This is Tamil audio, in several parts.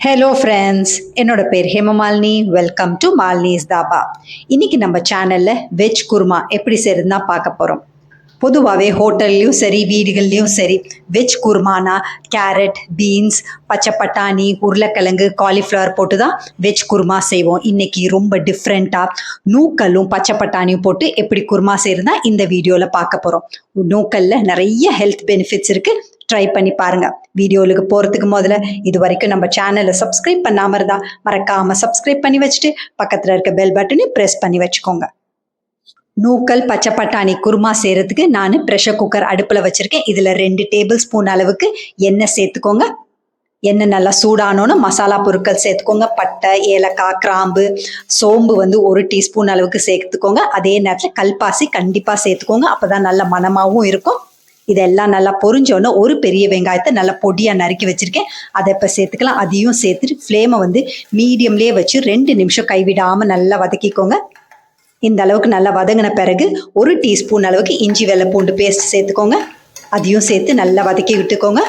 ஹலோ ஃப்ரெண்ட்ஸ் என்னோட பேர் ஹேமமாலினி. வெல்கம் டு மாலினிஸ் தாபா இன்னைக்கு நம்ம சேனலில் வெஜ் குருமா எப்படி செய்யறதுன்னு பார்க்க போகிறோம் பொதுவாகவே ஹோட்டல்லையும் சரி வீடுகள்லையும் சரி வெஜ் குருமானா கேரட் பீன்ஸ் பச்சை பட்டாணி உருளைக்கிழங்கு காலிஃப்ளவர் போட்டு தான் வெஜ் குருமா செய்வோம். இன்னைக்கு ரொம்ப டிஃப்ரெண்ட்டாக நூக்கல்லும் பச்சை பட்டாணியும் போட்டு எப்படி குருமா செய்யறதுனா இந்த வீடியோவில் பார்க்க போகிறோம் நூக்கல்ல நிறைய ஹெல்த் பெனிஃபிட்ஸ் இருக்குது ட்ரை பண்ணி பாருங்க. வீடியோவுக்கு போகிறதுக்கு முதல்ல இது வரைக்கும் நம்ம சேனலை சப்ஸ்கிரைப் பண்ணாமல் இருந்தால் மறக்காமல் சப்ஸ்கிரைப் பண்ணி வச்சுட்டு பக்கத்தில் இருக்க பெல் பட்டனையும் ப்ரெஸ் பண்ணி வச்சுக்கோங்க. நூக்கல் பச்சை பட்டாணி குருமா செய்கிறதுக்கு நான் ப்ரெஷர் குக்கர் அடுப்பில் வச்சுருக்கேன். இதில் ரெண்டு டேபிள் ஸ்பூன் அளவுக்கு எண்ணெய் சேர்த்துக்கோங்க. எண்ணெய் நல்லா சூடானோன்னு மசாலா பொருட்கள் சேர்த்துக்கோங்க. பட்டை ஏலக்காய் கிராம்பு சோம்பு வந்து ஒரு டீஸ்பூன் அளவுக்கு சேர்த்துக்கோங்க. அதே நேரத்தில் கல்பாசி கண்டிப்பாக சேர்த்துக்கோங்க. அப்போ தான் நல்ல மணமாகவும் இருக்கும். இதெல்லாம் நல்லா பொரிஞ்சோன்னே ஒரு பெரிய வெங்காயத்தை நல்லா பொடியாக நறுக்கி வச்சுருக்கேன். அதை இப்போ சேர்த்துக்கலாம். அதையும் சேர்த்துட்டு ஃப்ளேமை வந்து மீடியம்லேயே வச்சு ரெண்டு நிமிஷம் கைவிடாமல் நல்லா வதக்கிக்கோங்க. இந்த அளவுக்கு நல்லா வதங்கின பிறகு ஒரு டீஸ்பூன் அளவுக்கு இஞ்சி வெள்ளை பூண்டு பேஸ்ட் சேர்த்துக்கோங்க. அதையும் சேர்த்து நல்லா வதக்கி விட்டுக்கோங்க.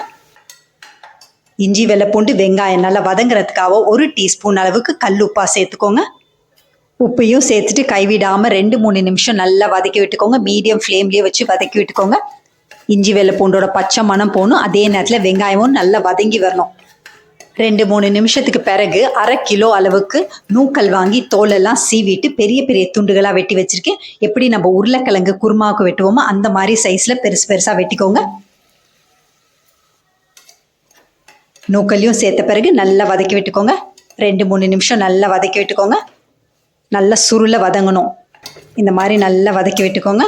இஞ்சி வெள்ளை பூண்டு வெங்காயம் நல்லா வதங்குறதுக்காக ஒரு டீஸ்பூன் அளவுக்கு கல் உப்பா சேர்த்துக்கோங்க. உப்பையும் சேர்த்துட்டு கைவிடாமல் ரெண்டு மூணு நிமிஷம் நல்லா வதக்கி விட்டுக்கோங்க. மீடியம் ஃப்ளேம்லேயே வச்சு வதக்கி விட்டுக்கோங்க. இஞ்சி வெள்ளை பூண்டோட பச்சை மணம் போகணும். அதே நேரத்தில் வெங்காயமும் நல்லா வதங்கி வரணும். ரெண்டு மூணு நிமிஷத்துக்கு பிறகு அரை கிலோ அளவுக்கு நூக்கல் வாங்கி தோலெல்லாம் சீவிட்டு பெரிய பெரிய துண்டுகளாக வெட்டி வச்சிருக்கேன். எப்படி நம்ம உருளைக்கிழங்கு குருமாவுக்கு வெட்டுவோமோ அந்த மாதிரி சைஸில் பெருசு பெருசாக வெட்டிக்கோங்க. நூக்கல்லையும் சேர்த்த பிறகு நல்லா வதக்கி விட்டுக்கோங்க. ரெண்டு மூணு நிமிஷம் நல்லா வதக்கி விட்டுக்கோங்க. நல்லா சுருளை வதங்கணும். இந்த மாதிரி நல்லா வதக்கி விட்டுக்கோங்க.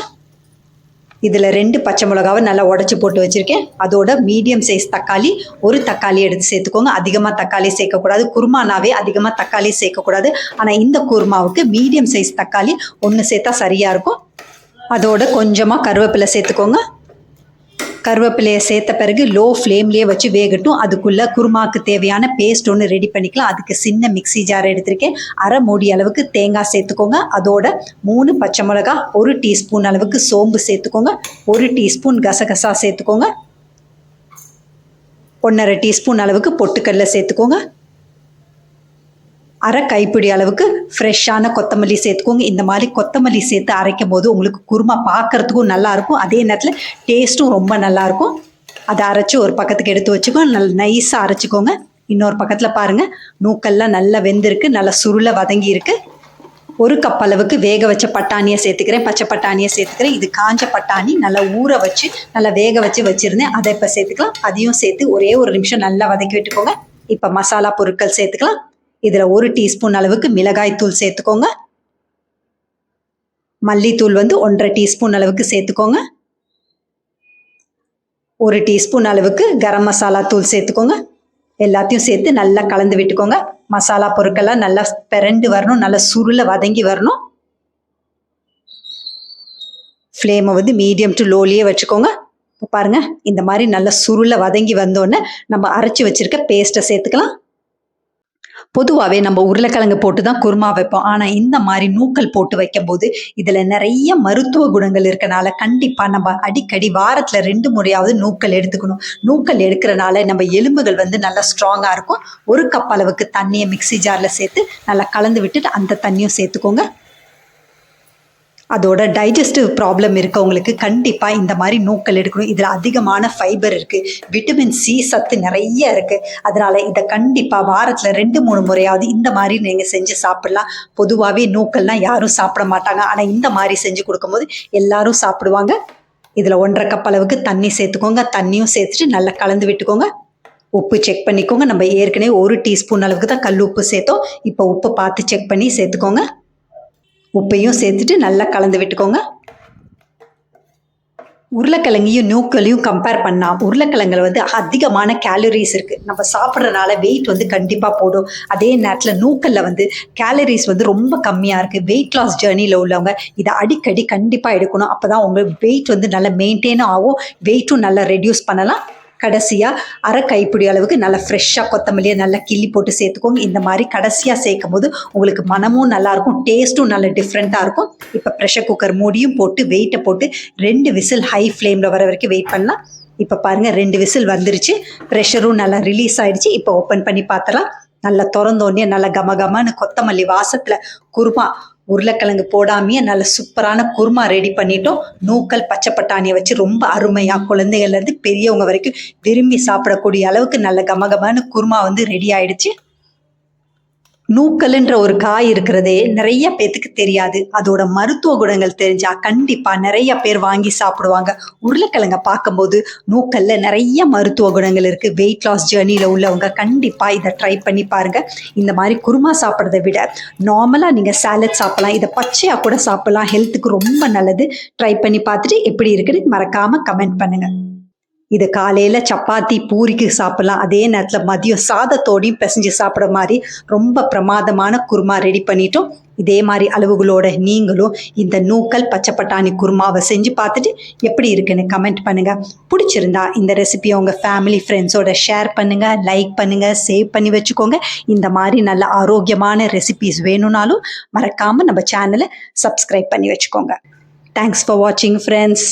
இதில் ரெண்டு பச்சை மிளகாவை நல்லா உடச்சி போட்டு வச்சுருக்கேன். அதோட மீடியம் சைஸ் தக்காளி ஒரு தக்காளி எடுத்து சேர்த்துக்கோங்க. அதிகமாக தக்காளி சேர்க்கக்கூடாது. குருமானாவே அதிகமாக தக்காளி சேர்க்கக்கூடாது. ஆனால் இந்த குருமாவுக்கு மீடியம் சைஸ் தக்காளி ஒன்று சேர்த்தா சரியாக இருக்கும். அதோட கொஞ்சமாக கருவேப்பிலை சேர்த்துக்கோங்க. கருவேப்பிலையை சேர்த்த பிறகு லோ ஃப்ளேம்லேயே வச்சு வேகட்டும். அதுக்குள்ளே குருமாவுக்கு தேவையான பேஸ்ட் ஒன்று ரெடி பண்ணிக்கலாம். அதுக்கு சின்ன மிக்ஸி ஜார் எடுத்திருக்கேன். அரை மூடி அளவுக்கு தேங்காய் சேர்த்துக்கோங்க. அதோட மூணு பச்சை மிளகா ஒரு டீஸ்பூன் அளவுக்கு சோம்பு சேர்த்துக்கோங்க. ஒரு டீஸ்பூன் கசகசா சேர்த்துக்கோங்க. ஒன்றரை டீஸ்பூன் அளவுக்கு பொட்டுக்கடலை சேர்த்துக்கோங்க. அரை கைப்பிடி அளவுக்கு ஃப்ரெஷ்ஷான கொத்தமல்லி சேர்த்துக்கோங்க. இந்த மாதிரி கொத்தமல்லி சேர்த்து அரைக்கும் போது உங்களுக்கு குருமா பார்க்கறதுக்கும் நல்லாயிருக்கும். அதே நேரத்தில் டேஸ்ட்டும் ரொம்ப நல்லாயிருக்கும். அதை அரைச்சி ஒரு பக்கத்துக்கு எடுத்து வச்சுக்கோ. நல்ல நைஸாக அரைச்சிக்கோங்க. இன்னொரு பக்கத்தில் பாருங்கள் நூக்கெல்லாம் நல்லா வெந்திருக்கு. நல்லா சுருளை வதங்கி இருக்கு ஒரு கப் அளவுக்கு வேக வச்ச பட்டாணியை சேர்த்துக்கிறேன். பச்சை பட்டாணியை சேர்த்துக்கிறேன். இது காஞ்ச பட்டாணி. நல்லா ஊற வச்சு நல்லா வேக வச்சு வச்சுருந்தேன். அதை இப்போ சேர்த்துக்கலாம். அதையும் சேர்த்து ஒரே ஒரு நிமிஷம் நல்லா வதக்கி விட்டுக்கோங்க. இப்போ மசாலா பொருட்கள் சேர்த்துக்கலாம். இதில் ஒரு டீஸ்பூன் அளவுக்கு மிளகாய் தூள் சேர்த்துக்கோங்க. மல்லித்தூள் வந்து ஒன்றரை டீஸ்பூன் அளவுக்கு சேர்த்துக்கோங்க. ஒரு டீஸ்பூன் அளவுக்கு கரம் மசாலா தூள் சேர்த்துக்கோங்க. எல்லாத்தையும் சேர்த்து நல்லா கலந்து விட்டுக்கோங்க. மசாலா பொருட்கள்லாம் நல்லா பிறண்டு வரணும் நல்லா சுருளை வதங்கி வரணும். ஃப்ளேமை வந்து மீடியம் டு லோலியே வச்சுக்கோங்க. இப்போ இந்த மாதிரி நல்லா சுருளை வதங்கி வந்தோடனே நம்ம அரைச்சி வச்சுருக்க பேஸ்ட்டை சேர்த்துக்கலாம். பொதுவாகவே நம்ம உருளைக்கிழங்கு போட்டு தான் குருமா வைப்போம். ஆனால் இந்த மாதிரி நூக்கல் போட்டு வைக்கும்போது இதில் நிறைய மருத்துவ குணங்கள் இருக்கனால கண்டிப்பாக நம்ம அடிக்கடி வாரத்தில் ரெண்டு முறையாவது நூக்கல் எடுத்துக்கணும். நூக்கல் எடுக்கிறனால நம்ம எலும்புகள் வந்து நல்லா ஸ்ட்ராங்காக இருக்கும். ஒரு கப் அளவுக்கு தண்ணியை மிக்ஸி ஜாரில் சேர்த்து நல்லா கலந்து விட்டுட்டு அந்த தண்ணியும் சேர்த்துக்கோங்க. அதோட டைஜஸ்டிவ் ப்ராப்ளம் இருக்கவங்களுக்கு கண்டிப்பாக இந்த மாதிரி நூக்கல் எடுக்கணும். இதில் அதிகமான ஃபைபர் இருக்குது விட்டமின் சி சத்து நிறைய இருக்குது அதனால் இதை கண்டிப்பாக வாரத்தில் ரெண்டு மூணு முறையாவது இந்த மாதிரி நீங்கள் செஞ்சு சாப்பிடலாம். பொதுவாகவே நூக்கள்லாம் யாரும் சாப்பிட மாட்டாங்க. ஆனால் இந்த மாதிரி செஞ்சு கொடுக்கும்போது எல்லாரும் சாப்பிடுவாங்க. இதில் ஒன்றரை கப் அளவுக்கு தண்ணி சேர்த்துக்கோங்க. தண்ணியும் சேர்த்துட்டு நல்லா கலந்து விட்டுக்கோங்க. உப்பு செக் பண்ணிக்கோங்க. நம்ம ஏற்கனவே ஒரு டீஸ்பூன் அளவுக்கு தான் கல் உப்பு சேர்த்தோம். இப்போ உப்பு பார்த்து செக் பண்ணி சேர்த்துக்கோங்க. உப்பையும் சேர்த்துட்டு நல்லா கலந்து விட்டுக்கோங்க. உருளைக்கிழங்கையும் நூக்களையும் கம்பேர் பண்ணால் உருளைக்கிழங்குல வந்து அதிகமான கேலரிஸ் இருக்குது நம்ம சாப்பிட்றதுனால வெயிட் வந்து கண்டிப்பாக போடும். அதே நேரத்தில் நூக்கல்ல வந்து கேலரிஸ் வந்து ரொம்ப கம்மியாக இருக்குது வெயிட் லாஸ் ஜேர்னியில் உள்ளவங்க இதை அடிக்கடி கண்டிப்பாக எடுக்கணும். அப்போ தான் உங்கள் வெயிட் வந்து நல்லா மெயின்டைனும் ஆகும். வெயிட்டும் நல்லா ரெடியூஸ் பண்ணலாம். கடைசியாக அரை கைப்பிடி அளவுக்கு நல்லா ஃப்ரெஷ்ஷாக கொத்தமல்லியை நல்லா கிள்ளி போட்டு சேர்த்துக்கோங்க. இந்த மாதிரி கடைசியாக சேர்க்கும் போது உங்களுக்கு மனமும் நல்லாயிருக்கும் டேஸ்ட்டும் நல்ல டிஃப்ரெண்ட்டாக இருக்கும். இப்போ ப்ரெஷர் குக்கர் மூடியும் போட்டு வெயிட்டை போட்டு ரெண்டு விசில் ஹை ஃப்ளேமில் வர வரைக்கும் வெயிட் பண்ணலாம். இப்போ பாருங்கள் ரெண்டு விசில் வந்துருச்சு. ப்ரெஷரும் நல்லா ரிலீஸ் ஆகிடுச்சு இப்போ ஓப்பன் பண்ணி பார்த்தலாம் நல்லா திறந்தோடனே நல்லா கமகமான கொத்தமல்லி வாசத்தில் குருமா உருளைக்கிழங்கு போடாமையே நல்ல சூப்பரான குருமா ரெடி பண்ணிட்டோம். நூக்கல் பச்சை பட்டாணியை வச்சு ரொம்ப அருமையாக குழந்தைகள்லேருந்து பெரியவங்க வரைக்கும் விரும்பி சாப்பிடக்கூடிய அளவுக்கு நல்ல கமகமான குருமா வந்து ரெடி ஆயிடுச்சு. நூக்கல்ன்ற ஒரு காய் இருக்கிறதே நிறைய பேத்துக்கு தெரியாது. அதோட மருத்துவ குணங்கள் தெரிஞ்சா கண்டிப்பா நிறைய பேர் வாங்கி சாப்பிடுவாங்க. உருளைக்கிழங்க பார்க்கும்போது நூக்கல்ல நிறைய மருத்துவ குணங்கள் இருக்கு. வெயிட் லாஸ் ஜேர்னியில் உள்ளவங்க கண்டிப்பா இதை ட்ரை பண்ணி பாருங்க. இந்த மாதிரி குருமா சாப்பிட்றத விட நார்மலாக நீங்கள் சாலட் சாப்பிடலாம். இதை பச்சையாக கூட சாப்பிடலாம். ஹெல்த்துக்கு ரொம்ப நல்லது. ட்ரை பண்ணி பார்த்துட்டு எப்படி இருக்குன்னு மறக்காம கமெண்ட் பண்ணுங்க. இது காலையில் சப்பாத்தி பூரிக்கு சாப்பிடலாம். அதே நேரத்தில் மதியம் சாதத்தோடையும் பிசைஞ்சு சாப்பிட்ற மாதிரி ரொம்ப பிரமாதமான குருமா ரெடி பண்ணிட்டோம். இதே மாதிரி அளவுகளோட நீங்களும் இந்த நூக்கல் பச்சை பட்டாணி குருமாவை செஞ்சு பார்த்துட்டு எப்படி இருக்குன்னு கமெண்ட் பண்ணுங்கள் பிடிச்சிருந்தா இந்த ரெசிபியை உங்கள் ஃபேமிலி ஃப்ரெண்ட்ஸோட ஷேர் பண்ணுங்கள் லைக் பண்ணுங்கள் சேவ் பண்ணி வச்சுக்கோங்க. இந்த மாதிரி நல்ல ஆரோக்கியமான ரெசிபிஸ் வேணும்னாலும் மறக்காமல் நம்ம சேனலை சப்ஸ்கிரைப் பண்ணி வச்சுக்கோங்க. தேங்க்ஸ் ஃபார் வாட்சிங் ஃப்ரெண்ட்ஸ்